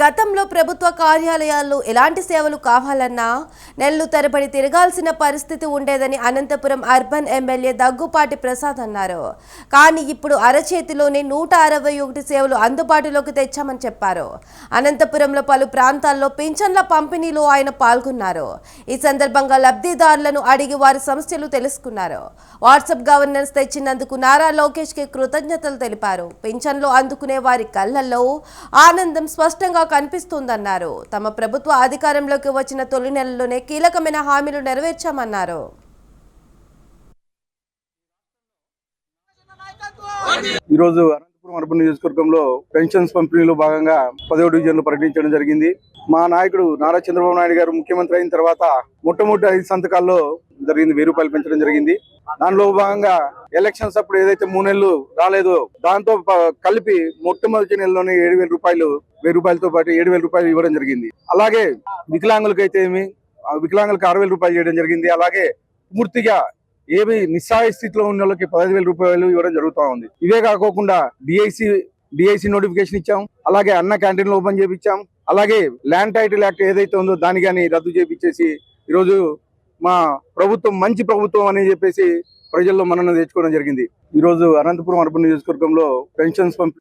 గతంలో ప్రభుత్వ కార్యాలయాల్లో ఎలాంటి సేవలు కావాలన్నా నెలలు తరబడి తిరగాల్సిన పరిస్థితి ఉండేదని అనంతపురం అర్బన్ ఎమ్మెల్యే దగ్గుపాటి ప్రసాద్ అన్నారు. కానీ ఇప్పుడు అరచేతిలోనే నూట అరవై ఒకటి సేవలు అందుబాటులోకి తెచ్చామని చెప్పారు. అనంతపురంలో పలు ప్రాంతాల్లో పింఛన్ల పంపిణీలో ఆయన పాల్గొన్నారు. ఈ సందర్భంగా లబ్ధిదారులను అడిగి వారి సమస్యలు తెలుసుకున్నారు. వాట్సాప్ గవర్నెన్స్ తెచ్చినందుకు నారా లోకేష్కి కృతజ్ఞతలు తెలిపారు. పింఛన్లు అందుకునే వారి కళ్ళల్లో ఆనందం స్పష్టంగా కనిపిస్తుందన్నారు. తమ ప్రభుత్వ అధికారంలోకి వచ్చిన తొలి నెలలోనే కీలకమైన హామీలు నెరవేర్చామన్నారు. ఈ రోజు అనంతపురం అర్బన్ నియోజకవర్గంలో పెన్షన్స్ పంపిణీలో భాగంగా పదవ డివిజన్లు ప్రకటించడం జరిగింది. మా నాయకుడు నారా చంద్రబాబు నాయుడు గారు ముఖ్యమంత్రి అయిన తర్వాత మొట్టమొదటి ఐదు సంతకాల్లో జరిగింది వెయ్యి రూపాయలు పెంచడం జరిగింది. దానిలో భాగంగా ఎలక్షన్స్ అప్పుడు ఏదైతే మూడు నెలలు రాలేదో దాంతో కలిపి మొట్టమొదటి నెలలోనే ఏడు వేల రూపాయలు వెయ్యి రూపాయలతో పాటు ఏడు వేల రూపాయలు ఇవ్వడం జరిగింది. అలాగే వికలాంగులకైతే ఏమి వికలాంగులకు ఆరు వేల రూపాయలు చేయడం జరిగింది. అలాగే పూర్తిగా ఏమి నిస్సాయ స్థితిలో ఉన్న వాళ్ళకి పదహైదు వేల రూపాయలు ఇవ్వడం జరుగుతూ ఉంది. ఇవే కాకోకుండా డిఐసి డిఐసి నోటిఫికేషన్ ఇచ్చాం. అలాగే అన్న క్యాంటీన్లు ఓపెన్ చేపించాం. అలాగే ల్యాండ్ టైటిల్ యాక్ట్ ఏదైతే ఉందో దాని కానీ రద్దు చేపించేసి ఈరోజు మా ప్రభుత్వం మంచి ప్రభుత్వం అని చెప్పేసి ప్రజల్లో మనల్ని తెచ్చుకోవడం జరిగింది. ఈరోజు అనంతపురం అర్బన్ నియోజకవర్గంలో పెన్షన్స్ పంపి